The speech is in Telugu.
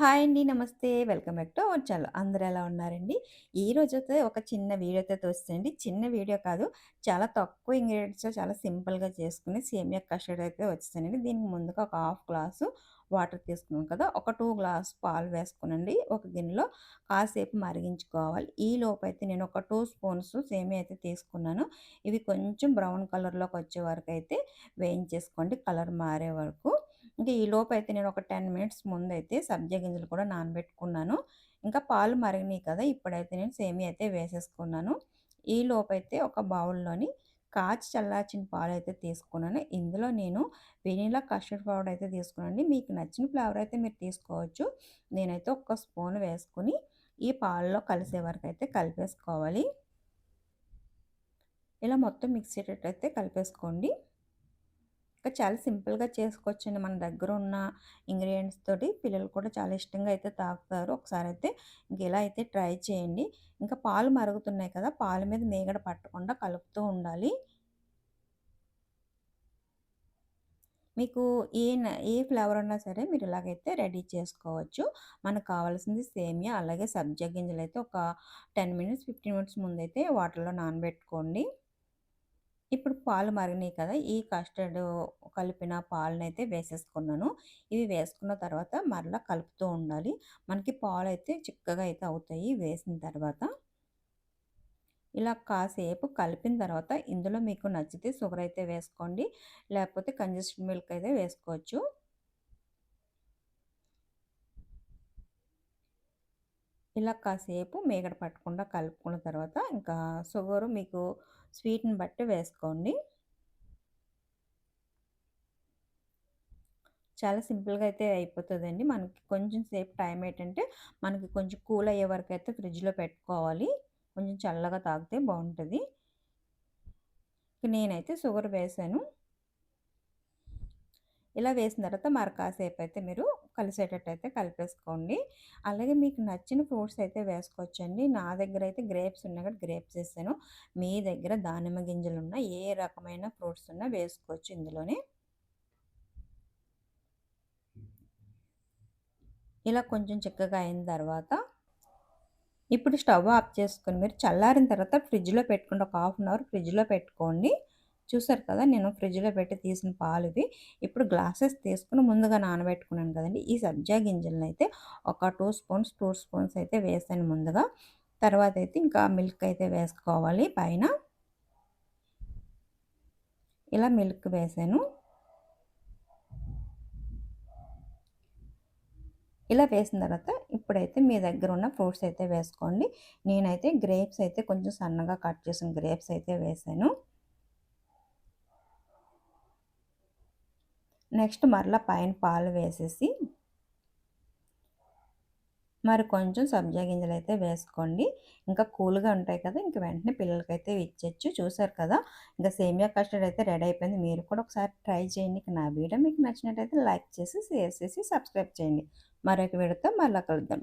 హాయ్ అండి. నమస్తే. Welcome back to our channel. అందరూ ఎలా ఉన్నారండి? ఈ రోజు అయితే ఒక చిన్న వీడియో అయితే వస్తుంది చిన్న వీడియో కాదు చాలా తక్కువ ఇంగ్రీడియంట్స్తో చాలా సింపుల్గా చేసుకుని సేమియా కస్టర్డ్ అయితే వచ్చేసానండి. దీనికి ముందుగా ఒక హాఫ్ గ్లాసు వాటర్ తీసుకున్నాం కదా! ఒక టూ గ్లాస్ పాలు వేసుకునండి ఒక గిన్నెలో కాసేపు మరిగించుకోవాలి. ఈ లోపైతే నేను ఒక టూ స్పూన్స్ సేమియా అయితే తీసుకున్నాను. ఇవి కొంచెం బ్రౌన్ కలర్‌లోకి వచ్చే అయితే వేయించేసుకోండి. కలర్ మారే వరకు. ఇంకా ఈ లోపైతే నేను ఒక 10 మినిట్స్ ముందైతే సబ్జా గింజలు కూడా నానబెట్టుకున్నాను. ఇంకా పాలు మరిగినాయి కదా! ఇప్పుడైతే నేను సేమియా అయితే వేసేసుకున్నాను. ఈ లోపైతే ఒక బౌల్‌లోని కాచి చల్లార్చిన పాలు అయితే తీసుకున్నాను. ఇందులో నేను వెనీలా కస్టర్డ్ పౌడర్ అయితే తీసుకున్నాను మీకు నచ్చిన ఫ్లేవర్ అయితే మీరు తీసుకోవచ్చు. నేనైతే ఒక్క స్పూన్ వేసుకొని ఈ పాలలో కలిసే వరకైతే కలిపేసుకోవాలి. ఇలా మొత్తం మిక్స్ అయ్యేటట్టయితే కలిపేసుకోండి. ఇంకా చాలా సింపుల్‌గా చేసుకోవచ్చండి. మన దగ్గర ఉన్న ఇంగ్రీడియంట్స్ తోటి పిల్లలు కూడా చాలా ఇష్టంగా అయితే తాగుతారు. అయితే ఇంక ఇలా అయితే ట్రై చేయండి. ఇంకా పాలు మరుగుతున్నాయి కదా! పాల మీద మీగడ పట్టకుండా కలుపుతూ ఉండాలి. మీకు ఏ న ఏ ఫ్లేవర్ ఉన్నా సరే మీరు ఇలాగైతే రెడీ చేసుకోవచ్చు. మనకు కావాల్సింది సేమియా అలాగే సబ్జా అయితే ఒక 10 మినిట్స్, 15 మినిట్స్ ముందైతే వాటర్‌లో నానబెట్టుకోండి. ఇప్పుడు పాలు మరిగినాయి కదా! ఈ కస్టర్డ్ కలిపిన పాలనైతే వేసేసుకున్నాను. ఇవి వేసుకున్న తర్వాత మరలా కలుపుతూ ఉండాలి. మనకి పాలు అయితే చిక్కగా అయితే అవుతాయి వేసిన తర్వాత. ఇలా కాసేపు కలిపిన తర్వాత ఇందులో మీకు నచ్చితే షుగర్ అయితే వేసుకోండి. లేకపోతే కంజెస్టెడ్ మిల్క్ అయితే వేసుకోవచ్చు. ఇలా కాసేపు మీగడ పట్టకుండా కలుపుకున్న తర్వాత ఇంకా షుగరు మీకు స్వీట్‌ని బట్టి వేసుకోండి. చాలా సింపుల్‌గా అయితే అయిపోతుందండి మనకి కొంచెం సేపు టైం ఏంటంటే మనకి కొంచెం కూల్ అయ్యే వరకు అయితే ఫ్రిడ్జ్‌లో పెట్టుకోవాలి. కొంచెం చల్లగా తాగితే బాగుంటుంది నేనైతే షుగర్ వేసాను ఇలా వేసిన తర్వాత మరి కాసేపు అయితే మీరు కలిసేటట్టయితే కలిపేసుకోండి. అలాగే మీకు నచ్చిన ఫ్రూట్స్ అయితే వేసుకోవచ్చండి. నా దగ్గర అయితే గ్రేప్స్ ఉన్నాయి కాబట్టి గ్రేప్స్ వేసాను మీ దగ్గర దానిమ్మ గింజలు ఉన్న ఏ రకమైన ఫ్రూట్స్ ఉన్నా వేసుకోవచ్చు ఇందులోనే. ఇలా కొంచెం చిక్కగా అయిన తర్వాత ఇప్పుడు స్టవ్ ఆఫ్ చేసుకొని మీరు చల్లారిన తర్వాత ఫ్రిడ్జ్‌లో పెట్టుకుంటే ఒక హాఫ్ అన్ అవర్ ఫ్రిడ్జ్‌లో పెట్టుకోండి. చూసారు కదా! నేను ఫ్రిడ్జ్‌లో పెట్టి తీసిన పాలు ఇవి. ఇప్పుడు గ్లాసెస్ తీసుకుని ముందుగా నానబెట్టుకున్నాను కదండి ఈ సబ్జా గింజలనైతే ఒక టూ స్పూన్స్, టూ స్పూన్స్ అయితే వేసాను ముందుగా. తర్వాత అయితే ఇంకా మిల్క్ అయితే వేసుకోవాలి పైన. ఇలా మిల్క్ వేసాను. ఇలా వేసిన తర్వాత ఇప్పుడైతే మీ దగ్గర ఉన్న ఫ్రూట్స్ అయితే వేసుకోండి. నేనైతే గ్రేప్స్ అయితే కొంచెం సన్నగా కట్ చేసిన గ్రేప్స్ అయితే వేసాను. నెక్స్ట్ మరలా పైన పాలు వేసేసి మరి కొంచెం సబ్జా గింజలు అయితే వేసుకోండి. ఇంకా కూల్‌గా ఉంటాయి కదా! ఇంక వెంటనే పిల్లలకైతే ఇచ్చేచ్చు చూసారు కదా! ఇంకా సేమియా కస్టర్డ్ అయితే రెడీ అయిపోయింది. మీరు కూడా ఒకసారి ట్రై చేయండి. ఇక నా వీడియో మీకు నచ్చినట్టయితే లైక్ చేసి, షేర్ చేసి, సబ్స్క్రైబ్ చేయండి. మరొక వీడియోతో మళ్ళీ కలుద్దాం.